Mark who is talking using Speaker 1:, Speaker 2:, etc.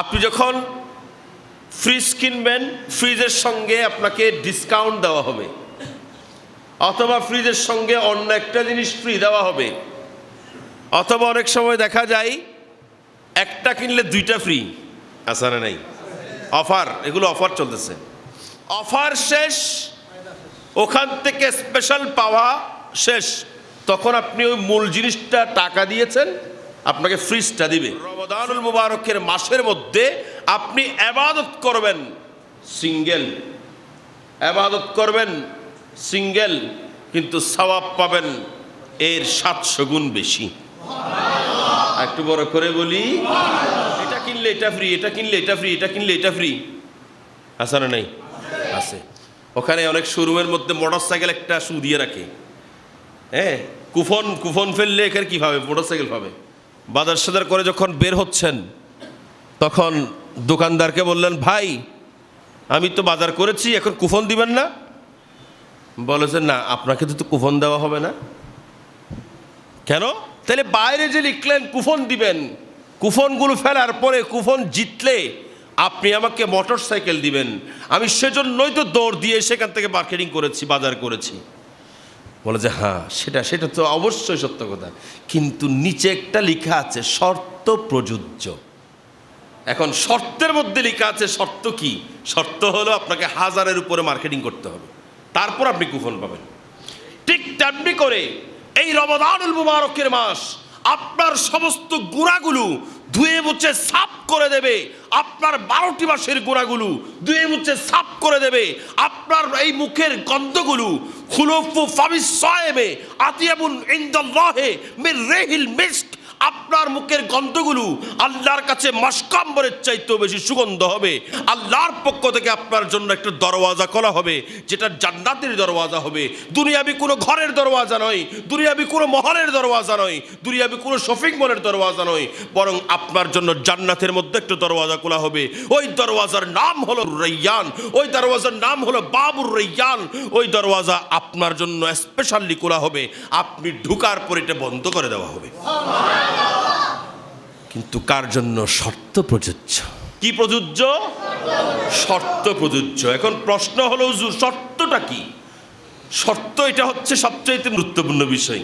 Speaker 1: আপনি যখন ফ্রিজ কিনবেন ফ্রিজের সঙ্গে আপনাকে ডিসকাউন্ট দেওয়া হবে। অথবা ফ্রিজের সঙ্গে অন্য একটা জিনিস ফ্রি দেওয়া হবে। অথবা অনেক সময় দেখা যায়, একটা কিনলে দুইটা ফ্রি না নাই? অফার এগুলো অফার চলতেছে। অফার শেষ, ওখান থেকে স্পেশাল পাওয়া শেষ। তখন আপনি ওই মূল জিনিসটা টাকা দিয়েছেন, আপনাকে ফ্রিজটা দিবে। রমদানুল মুবারকের মাসের মধ্যে আপনি আবাদত করবেন, সিঙ্গেল। আবাদত করবেন, সিঙ্গেল, কিন্তু সওয়াব পাবেন এর সাতশো গুণ বেশি। একটু বড় করে বলি, এটা কিনলে এটা ফ্রি এটা কিনলে এটা ফ্রি এটা কিনলে এটা ফ্রি আছে না নেই? আছে। ওখানে অনেক শোরুমের মধ্যে মোটর সাইকেল একটা শু দিয়ে রাখে। হ্যাঁ কুফন কুফন ফেললে এখানে কী পাবে মোটর সাইকেল পাবে। বাজার সাজার করে যখন বের হচ্ছেন, তখন দোকানদারকে বললেন, ভাই, আমি তো বাজার করেছি, এখন কুফন দিবেন না? বলেছেন না, আপনাকে তো তো কুফন দেওয়া হবে না। কেন? তাহলে বাইরে যে লিখলেন, কুফন দিবেন, কুফনগুলো ফেলার পরে কুফন জিতলে আপনি আমাকে মোটর সাইকেল দিবেন। আমি সেজন্যই তো দৌড় দিয়ে সেখান থেকে মার্কেটিং করেছি, বাজার করেছি। বলে যে হ্যাঁ সেটা সেটা তো অবশ্যই সত্য কথা। কিন্তু নিচে একটা লেখা আছে, শর্ত প্রযোজ্য। এখন শর্তের মধ্যে লেখা আছে, শর্ত কি? শর্ত হলো আপনাকে হাজারের উপরে মার্কেটিং করতে হবে। তারপর আপনি কুফন পাবেন। ঠিক তেমনি করে এই রমদানুল মুবারকের মাস আপনার সমস্ত গোড়াগুলো ধুয়ে মুছে সাফ করে দেবে। আপনার বারোটি মাসের গোড়াগুলো ধুয়ে মুছে সাফ করে দেবে। আপনার এই মুখের গন্ধগুলো খুলফু ফামিস সাহেবে আতিয়াবুন ইন্দাল্লাহে মির রেহিল মিস্ক। আপনার মুখের গন্ধগুলো আল্লাহর কাছে মস্কাম্বরের চাইতেও বেশি সুগন্ধ হবে। আল্লাহর পক্ষ থেকে আপনার জন্য একটা দরওয়াজা খোলা হবে, যেটা জান্নাতের দরওয়াজা হবে। দুনিয়াবি কোনো ঘরের দরওয়াজা নয়, দুনিয়াবি কোনো মহলের দরওয়াজা নয়, দুনিয়াবি কোনো শপিং মলের দরওয়াজা নয়, বরং আপনার জন্য জান্নাতের মধ্যে একটা দরওয়াজা খোলা হবে। ওই দরওয়াজার নাম হলো রৈয়ান ওই দরওয়াজার নাম হলো বাবুর রৈয়ান ওই দরওয়াজা আপনার জন্য স্পেশালি খোলা হবে। আপনি ঢুকার পর এটা বন্ধ করে দেওয়া হবে। কিন্তু কার জন্য শর্ত প্রযোজ্য? কি প্রযোজ্য? শর্ত প্রযোজ্য। এখন প্রশ্ন হলো শর্তটা কি? শর্ত এটা হচ্ছে সবচাইতে গুরুত্বপূর্ণ বিষয়।